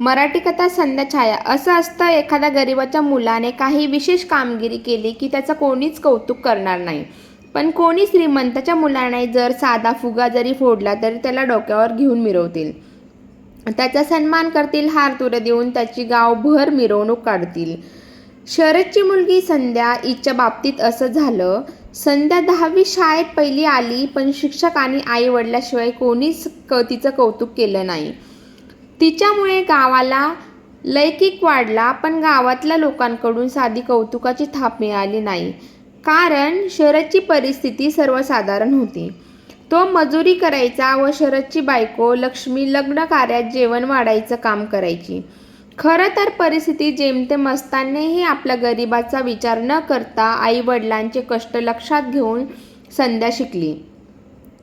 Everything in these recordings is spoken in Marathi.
मराठी कथा संध्या छाया. असं असतं एखाद्या गरिबाच्या मुलाने काही विशेष कामगिरी केली की त्याचं कोणीच कौतुक करणार नाही. पण कोणी श्रीमंताच्या मुलाने जर साधा फुगा जरी फोडला तरी त्याला डोक्यावर घेऊन मिरवतील. त्याचा सन्मान करतील हार तुरे देऊन त्याची गावभर मिरवणूक काढतील. शरदची मुलगी संध्या हिच्या बाबतीत असं झालं. संध्या दहावी शाळेत पहिली आली पण शिक्षक आणि आईवडिलाशिवाय कोणीच क तिचं कौतुक केलं नाही. तिच्यामुळे गावाला लैकिक वाढला पण गावातल्या लोकांकडून साधी कौतुकाची थाप मिळाली नाही. कारण शरदची परिस्थिती सर्वसाधारण होती. तो मजुरी करायचा व शरदची बायको लक्ष्मी लग्न कार्यात जेवण वाढायचं काम करायची. खरं तर परिस्थिती जेमतेम असतानाही आपल्या गरिबाचा विचार न करता आई वडिलांचे कष्ट लक्षात घेऊन संध्या शिकली.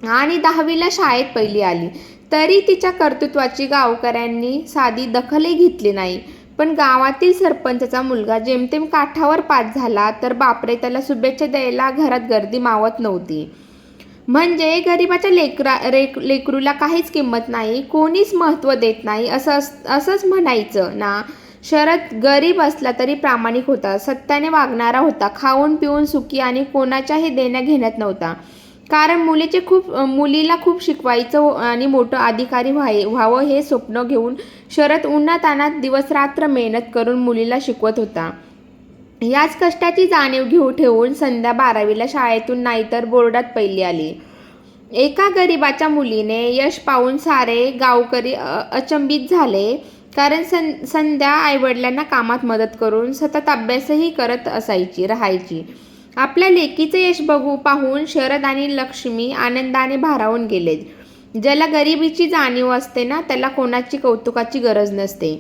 आणि दहावीला शाळेत पहिली आली. तरी तिच्या कर्तृत्वाची गावकऱ्यांनी साधी दखलही घेतली नाही. पण गावातील सरपंचाचा मुलगा जेमतेम काठावर पास झाला तर बापरे त्याला शुभेच्छा द्यायला घरात गर्दी मावत नव्हती. म्हणजे गरिबाच्या लेकरा रेक लेकरूला काहीच किंमत नाही कोणीच महत्त्व देत नाही असं असंच म्हणायचं ना? शरद गरीब असला तरी प्रामाणिक होता सत्याने वागणारा होता खाऊन पिऊन सुखी आणि कोणाच्याही देण्या घेण्यात नव्हता. कारण मुलीचे खूप मुलीला खूप शिकवायचं आणि मोठं अधिकारी व्हाय व्हावं हे स्वप्न घेऊन शरद उन्हातानात दिवसरात्र मेहनत करून मुलीला शिकवत होता. याच कष्टाची जाणीव घेऊ ठेवून संध्या बारावीला शाळेतून नाहीतर बोर्डात पहिली आली. एका गरिबाच्या मुलीने यश पाहून सारे गावकरी अचंबित झाले. कारण सं संध्या आईवडिलांना कामात मदत करून सतत अभ्यासही करत असायची राहायची. आपल्या लेकीचं यश बघू पाहून शरद आणि लक्ष्मी आनंदाने भारावून गेले ज्याला गरिबीची जाणीव असते ना त्याला कोणाची कौतुकाची गरज नसते.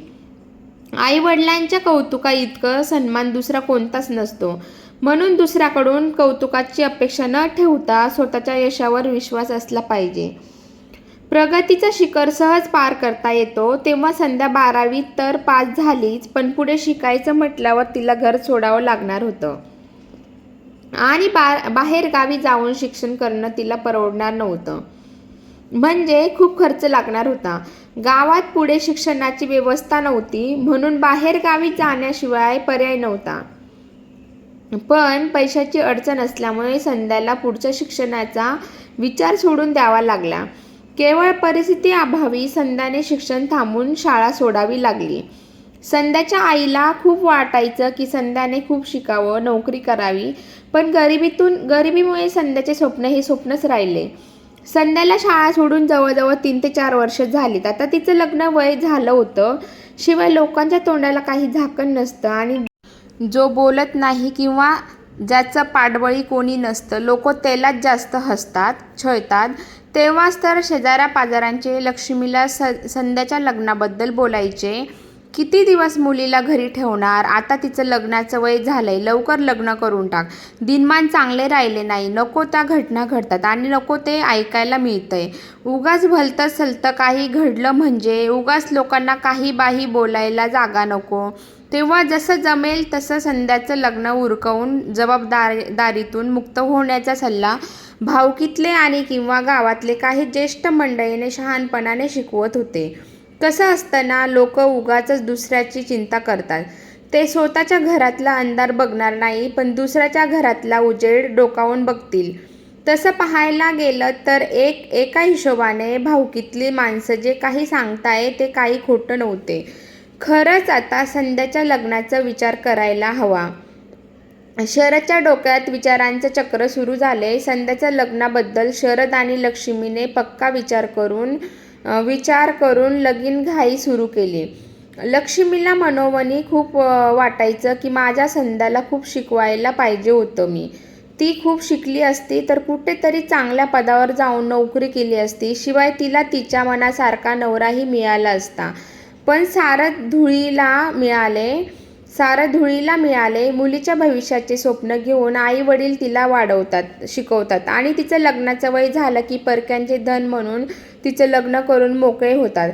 आई वडिलांच्या कौतुका इतकं सन्मान दुसरा कोणताच नसतो. म्हणून दुसऱ्याकडून कौतुकाची अपेक्षा न ठेवता स्वतःच्या यशावर विश्वास असला पाहिजे. प्रगतीचा शिखर सहज पार करता येतो. तेव्हा संध्या बारावीत तर पास झालीच पण पुढे शिकायचं म्हटल्यावर तिला घर सोडावं लागणार होतं. आणि बा बाहेर गावी जाऊन शिक्षण करणं तिला परवडणार नव्हतं. म्हणजे खूप खर्च लागणार होता. गावात पुढे शिक्षणाची व्यवस्था नव्हती म्हणून बाहेर गावी जाण्याशिवाय पर्याय नव्हता. पण पैशाची अडचण असल्यामुळे संध्याला पुढच्या शिक्षणाचा विचार सोडून द्यावा लागला. केवळ परिस्थिती अभावी संध्याने शिक्षण थांबून शाळा सोडावी लागली. संध्याच्या आईला खूप वाटायचं की संध्याने खूप शिकावं नोकरी करावी पण गरिबीतून गरिबीमुळे संध्याचे स्वप्न हे स्वप्नच राहिले. संध्याला शाळा सोडून जवळजवळ तीन ते चार वर्ष झालीत. आता तिचं लग्न वय झालं होतं. शिवाय लोकांच्या तोंडाला काही झाकण नसतं आणि जो बोलत नाही किंवा ज्याचं पाठबळी कोणी नसतं लोक त्यालाच जास्त हसतात छळतात. तेव्हाच तर शेजाऱ्या पाजारांचे लक्ष्मीला स संध्याच्या लग्नाबद्दल बोलायचे. किती दिवस मुलीला घरी ठेवणार? आता तिचं लग्नाचं वय झालंय लवकर लग्न करून टाक. दिनमान चांगले राहिले नाही नको त्या घटना घडतात आणि नको ते ऐकायला मिळतंय. उगाच भलतं सलतं काही घडलं म्हणजे उगाच लोकांना काही बाही बोलायला जागा नको. तेव्हा जसं जमेल तसं संध्याचं लग्न उरकवून जबाबदारीतून मुक्त होण्याचा सल्ला भावकीतले आणि किंवा गावातले काही ज्येष्ठ मंडळीने शहाणपणाने शिकवत होते. कसं असताना लोक उगाच दुसऱ्याची चिंता करतात. ते स्वतःच्या घरातला अंधार बघणार नाही पण दुसऱ्याच्या घरातला उजेड डोकावून बघतील. तसं पाहायला गेलं तर एक एका हिशोबाने भावकीतली माणसं जे काही सांगताय ते काही खोटं नव्हते. खरंच आता संध्याच्या लग्नाचा विचार करायला हवा. शरदच्या डोक्यात विचारांचं चक्र सुरू झाले. संध्याच्या लग्नाबद्दल शरद आणि लक्ष्मीने पक्का विचार करून विचार करून लगीन घाई सुरू केली. लक्ष्मीला मनोमनी खूप वाटायचं की माझ्या संध्याला खूप शिकवायला पाहिजे होतं मी. ती खूप शिकली असती तर कुठेतरी चांगल्या पदावर जाऊन नोकरी केली असती. शिवाय तिला तिच्या मनासारखा नवराही मिळाला असता. पण सारं धुळीला मिळाले. सारं धुळीला मिळाले मुलीच्या भविष्याचे स्वप्न घेऊन आई वडील तिला वाढवतात शिकवतात आणि तिचं लग्नाचं वय झालं की परक्यांचे धन म्हणून तिचं लग्न करून मोकळे होतात.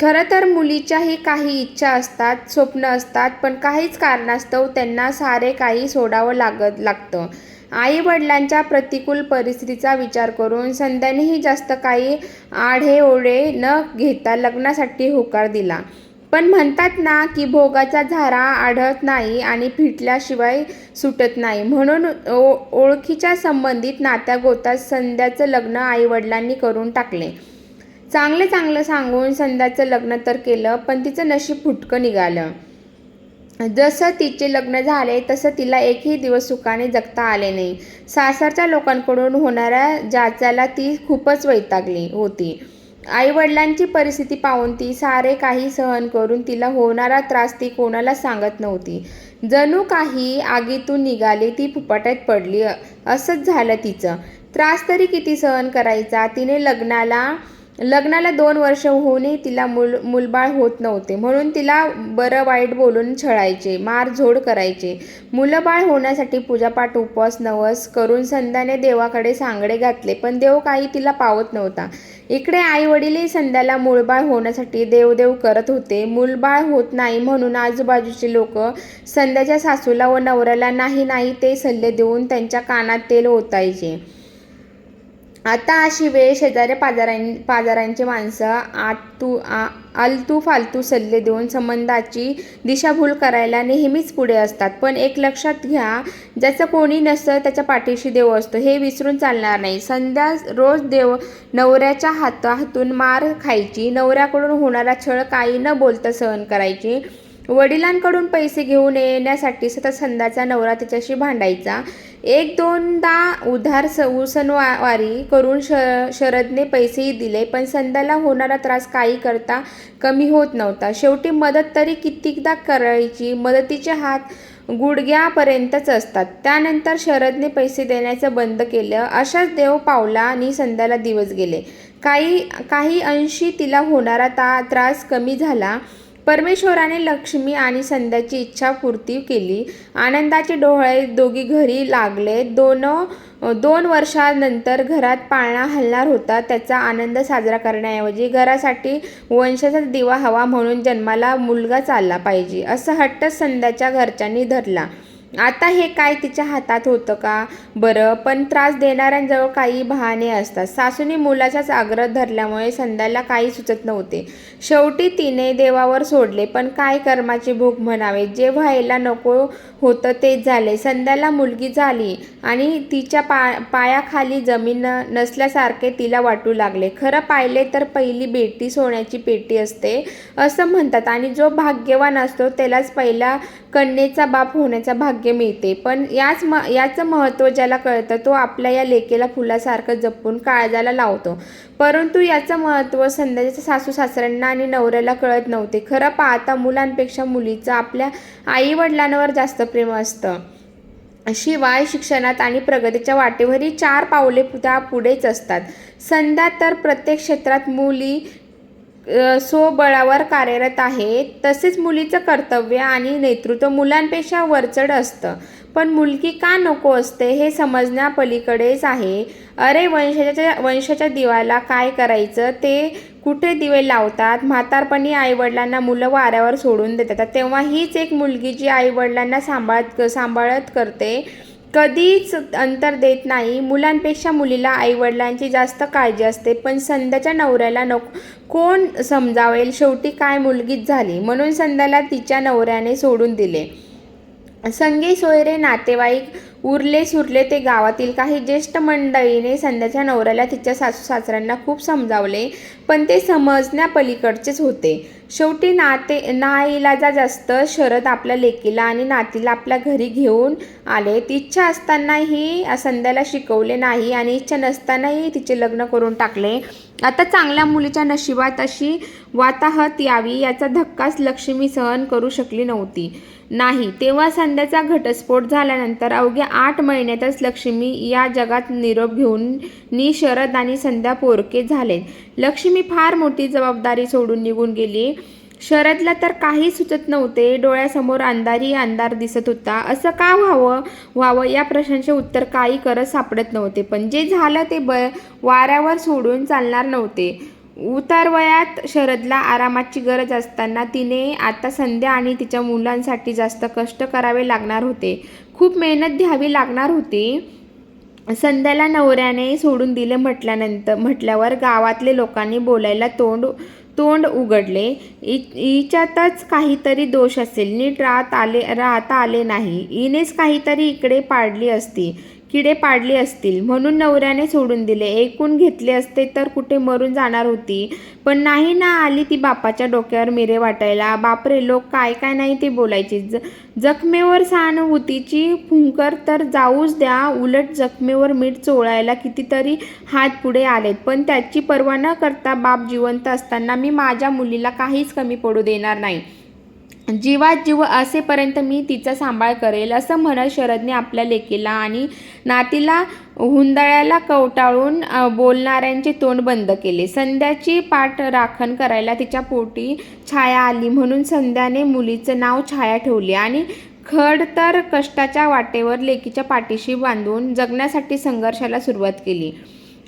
खरं तर मुलीच्याही काही इच्छा असतात स्वप्न असतात पण काहीच कारणास्तव त्यांना सारे काही सोडावं लागत लागतं. आई वडिलांच्या प्रतिकूल परिस्थितीचा विचार करून संध्यानेही जास्त काही आढे ओढे न घेता लग्नासाठी होकार दिला. पण म्हणतात ना की भोगाचा झारा आढळत नाही आणि फिटल्याशिवाय सुटत नाही. म्हणून ओ ओळखीच्या संबंधित नात्या गोतात संध्याचं लग्न आईवडिलांनी करून टाकले. चांगलं चांगलं सांगून संध्याचं लग्न तर केलं पण तिचं नशीब फुटकं निघालं. जसं तिचे लग्न झाले तसं तिला एकही दिवस सुखाने जगता आले नाही. सासरच्या लोकांकडून होणाऱ्या जाचाला ती खूपच वैतागली होती. आईवडिलांची परिस्थिती पाहून ती सारे काही सहन करून तिला होणारा त्रास ती कोणाला सांगत नव्हती. जणू काही आगीतून निघाली ती फुपाट्यात पडली असंच झालं तिचं. त्रास तरी किती सहन करायचा? तिने लग्नाला लग्नाला दोन वर्ष होऊनही तिला मूल मुलबाळ होत नव्हते. म्हणून तिला बरं वाईट बोलून छळायचे मारझोड करायचे. मुलंबाळ होण्यासाठी पूजापाठ उपवास नवस करून संध्याने देवाकडे सांगडे घातले पण देव काही तिला पावत नव्हता. इकडे आई वडीलही संध्याला मूळबाळ होण्यासाठी देवदेव करत होते. मूलबाळ होत नाही म्हणून आजूबाजूचे लोक संध्याच्या सासूला व नवऱ्याला नाही नाही ते सल्ले देऊन त्यांच्या कानात तेल ओतायचे. आता अशी वेळ शेजाऱ्या पाजारां पाजारांची माणसं आतू आ आलतू फालतू सल्ले देऊन संबंधाची दिशाभूल करायला नेहमीच पुढे असतात. पण एक लक्षात घ्या ज्याचं कोणी नसतं त्याच्या पाठीशी देव असतो. हे विसरून चालणार नाही. संध्या रोज देव नवऱ्याच्या हातातून मार खायची. नवऱ्याकडून होणारा छळ काही न बोलता सहन करायची. वडिलांकडून पैसे घेऊन येण्यासाठी सतत संध्याचा नवरा तिच्याशी भांडायचा. एक दोनदा उधार स उसनवारी करून श शरदने पैसेही दिले पण संध्याला होणारा त्रास काही करता कमी होत नव्हता. शेवटी मदत तरी कित्येकदा करायची? मदतीचे हात गुडघ्यापर्यंतच असतात. त्यानंतर शरदने पैसे देण्याचं बंद केलं. अशाच देव पावला आणि संध्याला दिवस गेले. काही काही अंशी तिला होणारा ता त्रास कमी झाला. परमेश्वराने लक्ष्मी आणि संध्याची इच्छा पूर्ती केली. आनंदाचे डोळे दोघी घरी लागले. दोन दोन वर्षानंतर घरात पाळणा हलणार होता. त्याचा आनंद साजरा करण्याऐवजी घरासाठी वंशाचा दिवा हवा म्हणून जन्माला मुलगा चालला पाहिजे. असं हट्ट संध्याच्या घरच्यांनी धरला. आता हे काय तिच्या हातात होतं का? बरं पण त्रास देणाऱ्यांजवळ काही बहाणे असतात. सासूने मुलाचाच आग्रह धरल्यामुळे संध्याला काही सुचत नव्हते. शेवटी तिने देवावर सोडले पण काय कर्माचे भोग म्हणावे? जे व्हायला नको होतं तेच झाले. संध्याला मुलगी झाली आणि तिच्या पा पायाखाली जमीन नसल्यासारखे तिला वाटू लागले. खरं पाहिले तर पहिली बेटी सोन्याची पेटी असते असं म्हणतात. आणि जो भाग्यवान असतो त्यालाच पहिला कन्येचा बाप होण्याचा भाग्य मिळते. पण याच म याचं महत्त्व ज्याला कळतं तो आपल्या या लेकेला फुलासारखं जपून काळजाला लावतो. परंतु याचं महत्त्व संध्याच्या सासू सासऱ्यांना आणि नवऱ्याला कळत नव्हते. खरं पाहता मुलांपेक्षा मुलीचं आपल्या आईवडिलांवर जास्त प्रेम असतं. शिवाय शिक्षणात आणि प्रगतीच्या वाटेवरही चार पावले त्या पुढेच असतात. संध्या तर प्रत्येक क्षेत्रात मुली स्वबळावर कार्यरत आहे. तसेच मुलीचं कर्तव्य आणि नेतृत्व मुलांपेक्षा वरचढ असतं. पण मुलगी का नको असते हे समजण्यापलीकडेच आहे. अरे वंशाच्या वंशाच्या दिवाला काय करायचं? ते कुठे दिवे लावतात? म्हातारपणी आईवडिलांना मुलं वाऱ्यावर सोडून देतात. तेव्हा हीच एक मुलगी जी आईवडिलांना सांभाळत सांभाळत करते. कधीच अंतर देत नाही. मुलांपेक्षा मुलीला आईवडिलांची जास्त काळजी असते. पण संध्याच्या नवऱ्याला नको. कोण समजावेल? शेवटी काय मुलगीच झाली. म्हणून संध्याला तिच्या नवऱ्याने सोडून दिले. संगे सोयरे नातेवाईक उरले सुरले ते गावातील काही ज्येष्ठ मंडळीने संध्याच्या नवऱ्याला तिच्या सासू सासऱ्यांना खूप समजावले पण ते समजण्यापलीकडचेच होते. शेवटी नाते नाईलाजा जास्त शरद आपल्या लेकीला आणि नातीला आपल्या घरी घेऊन आले. ती इच्छा असतानाही संध्याला शिकवले नाही आणि इच्छा नसतानाही तिचे लग्न करून टाकले. आता चांगल्या मुलीच्या नशिबात अशी वाताहत यावी याचा धक्काच लक्ष्मी सहन करू शकली नव्हती. नाही. तेव्हा संध्याचा घटस्फोट झाल्यानंतर अवघ्या आठ महिन्यातच लक्ष्मी या जगात निरोप घेऊन नि शरद आणि संध्या पोरके झाले. लक्ष्मी फार मोठी जबाबदारी सोडून निघून गेली. शरदला तर काही सुचत नव्हते. डोळ्यासमोर अंधारी अंधार दिसत होता. असं का व्हावं? व्हावं या प्रश्नाचे उत्तर काही करत सापडत नव्हते. पण जे झालं ते ब वाऱ्यावर सोडून चालणार नव्हते. उतारवयात शरदला आरामाची गरज असताना तिने आता संध्या आणि तिच्या मुलांसाठी जास्त कष्ट करावे लागणार होते. खूप मेहनत घ्यावी लागणार होती. संध्याला नवऱ्याने सोडून दिले म्हटल्यानंतर म्हटल्यावर गावातले लोकांनी बोलायला तोंड तोंड उघडले. इ हिच्यातच काहीतरी दोष असेल. नीट राहत आले राहता आले नाही. हिनेच काहीतरी इकडे पाडली असती. किडे पाडले असतील. म्हणून नवऱ्याने सोडून दिले. ऐकून घेतले असते तर कुठे मरून जाणार होती. पण नाही ना आली ती बापाच्या डोक्यावर मिरे वाटायला. बापरे लोक काय काय नाही ते बोलायचे. ज जखमेवर सहानुभूतीची फुंकर तर जाऊच द्या. उलट जखमेवर मीठ चोळायला कितीतरी हात पुढे आलेत. पण त्याची पर्वा न करता बाप जिवंत असताना मी माझ्या मुलीला काहीच कमी पडू देणार नाही. जीवात जीव असेपर्यंत मी तिचा सांभाळ करेल असं म्हणत शरदने आपल्या लेकीला आणि नातीला हुंदळ्याला कवटाळून बोलणाऱ्यांचे तोंड बंद केले. संध्याची पाठ राखण करायला तिच्या पोटी छाया आली म्हणून संध्याने मुलीचं नाव छाया ठेवले आणि खड तर कष्टाच्या वाटेवर लेकीच्या पाठीशी बांधून जगण्यासाठी संघर्षाला सुरुवात केली.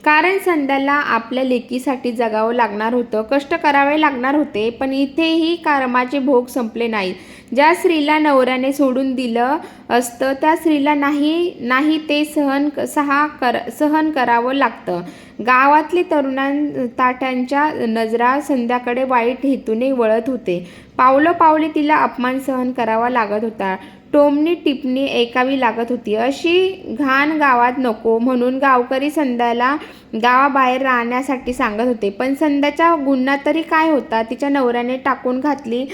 कारण संध्याला आपल्या लेकीसाठी जगावं लागणार होतं. कष्ट करावे लागणार होते पण इथेही कर्माचे भोग संपले नाहीत ज्या स्त्रीला नवऱ्याने सोडून दिलं असतं त्या स्त्रीला नाही नाही ते सहन सहा कर सहन करावं लागतं. गावातले तरुणां ताट्यांच्या नजरा संध्याकडे वाईट हेतूने वळत होते. पावलं पावले तिला अपमान सहन करावा लागत होता. टोमणी टिपणी ऐकावी लागत होती. अशी घाण गावात नको म्हणून गावकरी संध्याला गावाबाहेर राहण्यासाठी सांगत होते. पण संध्याच्या गुन्हा तरी काय होता? तिच्या नवऱ्याने टाकून घातली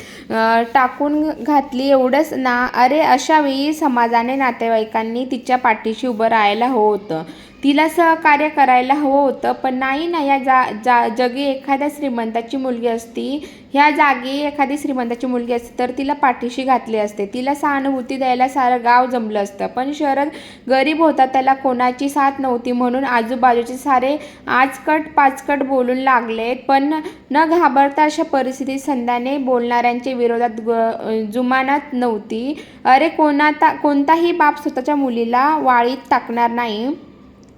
टाकून घातली एवढंच ना. अरे अशावेळी समाजाने नातेवाईकांनी तिच्या पाठीशी उभं राहायला हवं होतं. तिला सहकार्य करायला हवं होतं पण नाही ना या जा जा जगी एखाद्या श्रीमंताची मुलगी असती ह्या जागी एखादी श्रीमंताची मुलगी असते तर तिला पाठीशी घातली असते. तिला सहानुभूती द्यायला सारं गाव जमलं असतं. पण शरद गरीब होता त्याला कोणाची साथ नव्हती म्हणून आजूबाजूचे सारे आजकट पाचकट बोलून लागले. पण न घाबरता अशा परिस्थितीत संध्याने बोलणाऱ्यांच्या विरोधात ग जुमानत नव्हती. अरे कोणाता कोणताही बाप स्वतःच्या मुलीला वाळीत टाकणार नाही.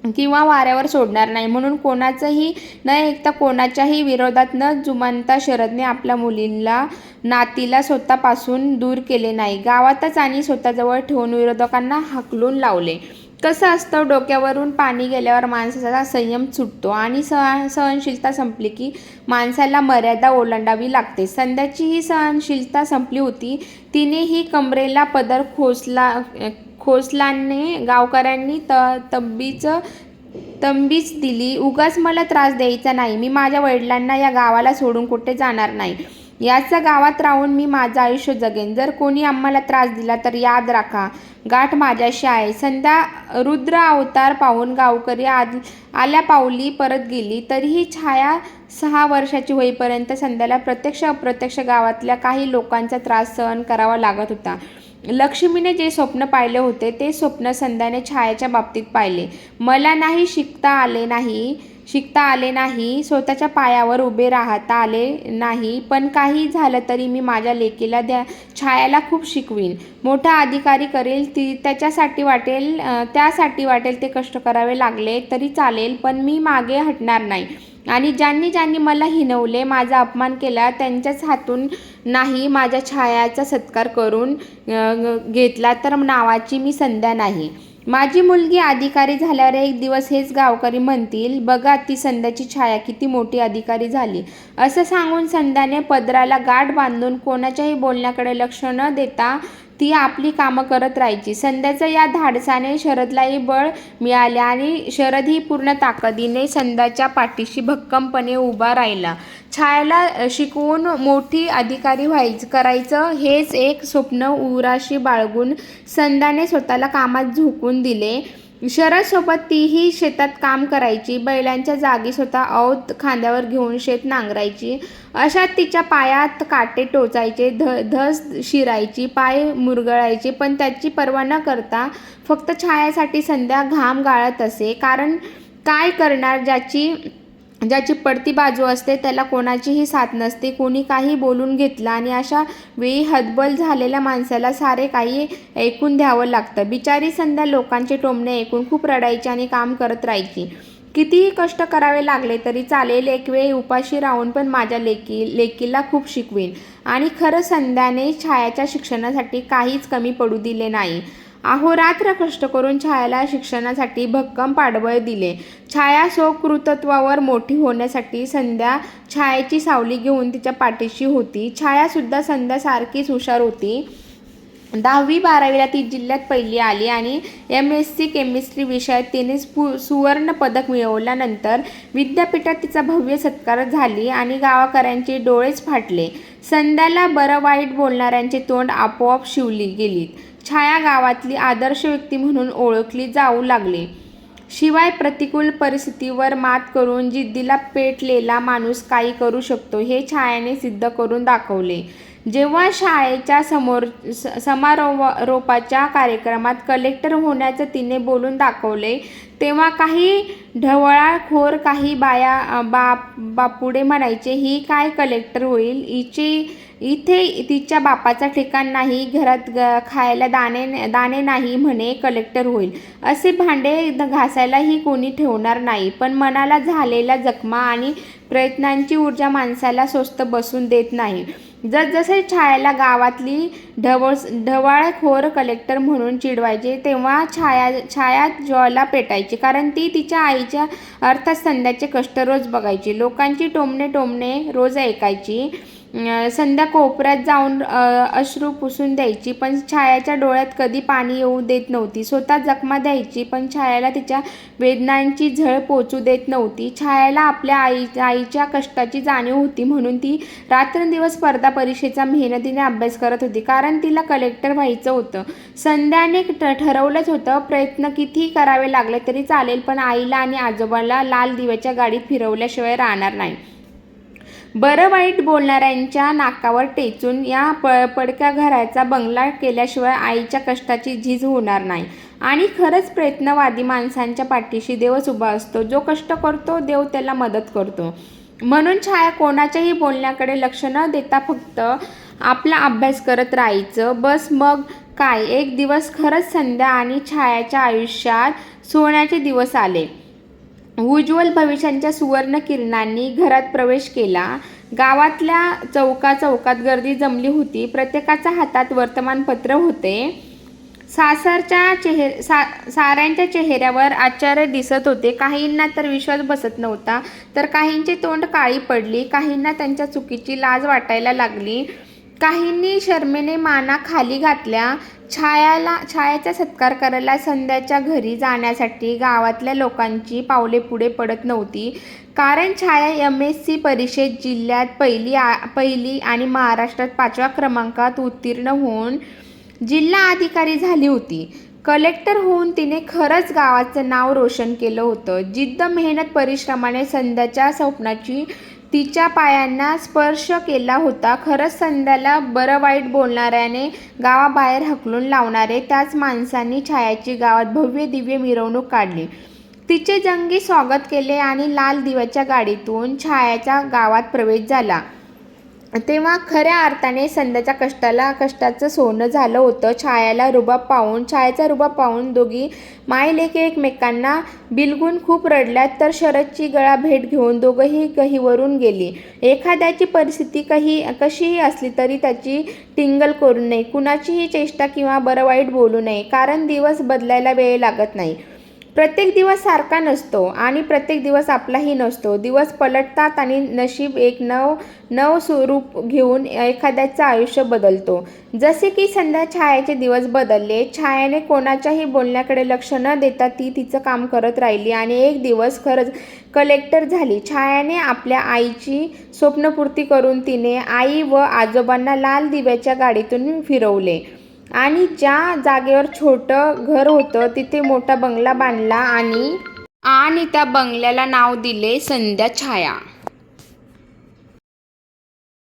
किंवा वाऱ्यावर सोडणार नाही. म्हणून कोणाचंही न ऐकता कोणाच्याही विरोधात न जुमानता शरदने आपल्या मुलीला नातीला स्वतःपासून दूर केले नाही. गावातच आणि स्वतःजवळ ठेवून विरोधकांना हाकलून लावले. कसं असतं डोक्यावरून पाणी गेल्यावर माणसाचा संयम सुटतो आणि सह सहनशीलता संपली की माणसाला मर्यादा ओलांडावी लागते. संध्याची ही सहनशीलता संपली होती तिने ही कमरेला पदर खोसला खोसल्याने गावकऱ्यांनी त तंबीचं तंबीच दिली. उगाच मला त्रास द्यायचा नाही. मी माझ्या वडिलांना या गावाला सोडून कुठे जाणार नाही. याच्या गावात राहून मी माझं आयुष्य जगेन. जर कोणी आम्हाला त्रास दिला तर याद राखा. गाठ माझ्याशी आहे. संध्या रुद्र अवतार पाहून गावकरी आद आल्या पावली परत गेली. तरीही छाया सहा वर्षाची होईपर्यंत संध्याला प्रत्यक्ष अप्रत्यक्ष गावातल्या काही लोकांचा त्रास सहन करावा लागत होता. लक्ष्मीने जे स्वप्न पाहिले होते ते स्वप्न संध्याने छायाच्या बाबतीत पाहिले. मला नाही शिकता आले नाही शिकता आले नाही स्वतःच्या पायावर उभे राहता आले नाही पण काही झालं तरी मी माझ्या लेकीला द्या छायाला खूप शिकवीन. मोठा अधिकारी करेल ती त्याच्यासाठी वाटेल त्यासाठी वाटेल ते कष्ट करावे लागले तरी चालेल पण मी मागे हटणार नाही. आणि ज्यांनी ज्यांनी मला हिनवले माझा अपमान केला त्यांच्याच हातून नाही माझ्या छायाचा सत्कार करून घेतला तर नावाची मी संध्या नाही. माझी मुलगी अधिकारी झाल्यावर एक दिवस हेच गावकरी म्हणतील बघा ती संध्याची छाया किती मोठी अधिकारी झाली. असं सांगून संध्याने पदराला गाठ बांधून कोणाच्याही बोलण्याकडे लक्ष न देता ती आपली कामं करत राहायची. संध्याचं या धाडसाने शरदलाही बळ मिळाले आणि शरद ही पूर्ण ताकदीने संध्याच्या पाठीशी भक्कमपणे उभा राहिला. छायाला शिकवून मोठी अधिकारी व्हायचं करायचं हेच एक स्वप्न उराशी बाळगून संध्याने स्वतःला कामात झोकून दिले. शरदसोबत तीही शेतात काम करायची बैलांच्या जागी स्वतः औत खांद्यावर घेऊन शेत नांगरायची. अशात तिच्या पायात काटे टोचायचे ध धस शिरायची पाय मुरगळायचे पण त्याची पर्वा न करता फक्त छायासाठी संध्या घाम गाळत असे. कारण काय करणार ज्याची ज्याची पडती बाजू असते त्याला कोणाचीही साथ नसते. कोणी काही बोलून घेतलं आणि अशा वेळी हतबल झालेल्या माणसाला सारे काही ऐकून द्यावं लागतं. बिचारी संध्या लोकांचे टोमणे ऐकून खूप रडायची आणि काम करत राहायची. कितीही कष्ट करावे लागले तरी चालेल एक वेळ उपाशी राहून पण माझ्या लेकी लेकीला खूप शिकवीन. आणि खरं संध्याने छायाच्या शिक्षणासाठी काहीच कमी पडू दिले नाही. अहोरात्र कष्ट करून छायाला शिक्षणासाठी भक्कम पाठबळ दिले. छाया स्वकृतत्वावर मोठी होण्यासाठी संध्या छायाची सावली घेऊन तिच्या पाठीशी होती. छायासुद्धा संध्यासारखीच हुशार होती. दहावी बारावीला ती जिल्ह्यात पहिली आली आणि एम एस सी केमिस्ट्री विषयात तिने स्फु सुवर्ण पदक मिळवल्यानंतर विद्यापीठात तिचा भव्य सत्कार झाली आणि गावाकऱ्यांचे डोळेच फाटले. संध्याला बरं वाईट बोलणाऱ्यांचे तोंड आपोआप शिवली गेली छाया गावातली आदर्श व्यक्ती म्हणून ओळखली जाऊ लागली. शिवाय प्रतिकूल परिस्थितीवर मात करून जिद्दीला पेटलेला माणूस काही करू शकतो हे छायाने सिद्ध करून दाखवले. जेव्हा शाळेच्या समोर स समारोपाच्या कार्यक्रमात कलेक्टर होण्याचं तिने बोलून दाखवले तेव्हा काही ढवळाखोर काही बाया बा बापुडे म्हणायचे ही काय कलेक्टर होईल? हिचे इथे तिच्या बापाचा ठिकाण नाही घरात ग खायला दाणे दाणे नाही म्हणे कलेक्टर होईल. असे भांडे घासायलाही कोणी ठेवणार नाही. पण मनाला झालेल्या जखमा आणि प्रयत्नांची ऊर्जा माणसाला स्वस्त बसून देत नाही. जसजसे छायाला गावातली ढवळ ढवाळखोर कलेक्टर म्हणून चिडवायचे तेव्हा छाया छाया ज्वाला पेटायची. कारण ती तिच्या आईच्या अर्थात संध्याचे कष्ट रोज बघायची. लोकांची टोमणे टोमणे रोज ऐकायची. संध्या कोपऱ्यात जाऊन अश्रू पुसून द्यायची पण छायाच्या डोळ्यात कधी पाणी येऊ देत नव्हती. स्वतः जखमा द्यायची पण छायाला तिच्या वेदनांची झळ पोचू देत नव्हती. छायाला आपल्या आई आईच्या कष्टाची जाणीव होती म्हणून ती रात्रंदिवस स्पर्धा परीक्षेचा मेहनतीने अभ्यास करत होती कारण तिला कलेक्टर व्हायचं होतं. संध्याने ठरवलंच होतं प्रयत्न कितीही करावे लागले तरी चालेल पण आईला आणि आजोबाला लाल दिव्याच्या गाडीत फिरवल्याशिवाय राहणार नाही. बरं वाईट बोलणाऱ्यांच्या नाकावर टेचून या प पडक्या घराचा बंगला केल्याशिवाय आईच्या कष्टाची झीज होणार नाही. आणि खरंच प्रयत्नवादी माणसांच्या पाठीशी देवच उभा असतो. जो कष्ट करतो देव त्याला मदत करतो. म्हणून छाया कोणाच्याही बोलण्याकडे लक्ष न देता फक्त आपला अभ्यास करत राहायचं. बस मग काय? एक दिवस खरंच संध्या आणि छायाच्या आयुष्यात सोन्याचे दिवस आले. उज्ज्वल भविष्यांच्या सुवर्ण किरणांनी घरात प्रवेश केला. गावातल्या चौका चौकात गर्दी जमली होती. प्रत्येकाच्या हातात वर्तमानपत्र होते. सासरच्या चेह सा साऱ्यांच्या चेहऱ्यावर आश्चर्य दिसत होते. काहींना तर विश्वास बसत नव्हता. तर काहींची तोंड काळी पडली. काहींना त्यांच्या चुकीची लाज वाटायला लागली. काहींनी शर्मेने माना खाली घातल्या. छायाला छायाचा सत्कार करायला संध्याच्या घरी जाण्यासाठी गावातल्या लोकांची पावले पुढे पडत नव्हती. कारण छाया एम एस सी परीक्षेत जिल्ह्यात पहिली आ पहिली आणि महाराष्ट्रात पाचव्या क्रमांकात उत्तीर्ण होऊन जिल्हा अधिकारी झाली होती. कलेक्टर होऊन तिने खरंच गावाचं नाव रोशन केलं होतं. जिद्द मेहनत परिश्रमाने संध्याच्या स्वप्नाची तिच्या पायांना स्पर्श केला होता. खरंच संध्याला बरं वाईट बोलणाऱ्याने गावाबाहेर हकलून लावणारे त्याच माणसांनी छायाची गावात भव्य दिव्य मिरवणूक काढली. तिचे जंगी स्वागत केले आणि लाल दिव्याच्या गाडीतून छायाच्या गावात प्रवेश झाला. तेव्हा खऱ्या अर्थाने संध्याच्या कष्टाला कष्टाचं सोनं झालं होतं. छायाला रुबाब पाहून छायाचा रुबाब पाहून दोघी मायलेके एकमेकांना बिलगून खूप रडल्यात. तर शरदची गळा भेट घेऊन दोघंही कहीवरून गेली. एखाद्याची परिस्थिती काही कशीही असली तरी त्याची टिंगल करू नये. कुणाचीही चेष्टा किंवा बरं वाईट बोलू नये. कारण दिवस बदलायला वेळ लागत नाही. प्रत्येक दिवस सारखा नसतो आणि प्रत्येक दिवस आपलाही नसतो. दिवस पलटतात आणि नशीब एक नव नव स्वरूप घेऊन एखाद्याचं आयुष्य बदलतो. जसे की संध्या छायाचे दिवस बदलले छायाने कोणाच्याही बोलण्याकडे लक्ष न देता ती तिचं काम करत राहिली आणि एक दिवस खरंच कलेक्टर झाली. छायाने आपल्या आईची स्वप्नपूर्ती करून तिने आई व आजोबांना लाल दिव्याच्या गाडीतून फिरवले. आणि ज्या जागेवर छोटं घर होतं तिथे मोठा बंगला बांधला आणि आणि त्या बंगल्याला नाव दिले संध्या छाया.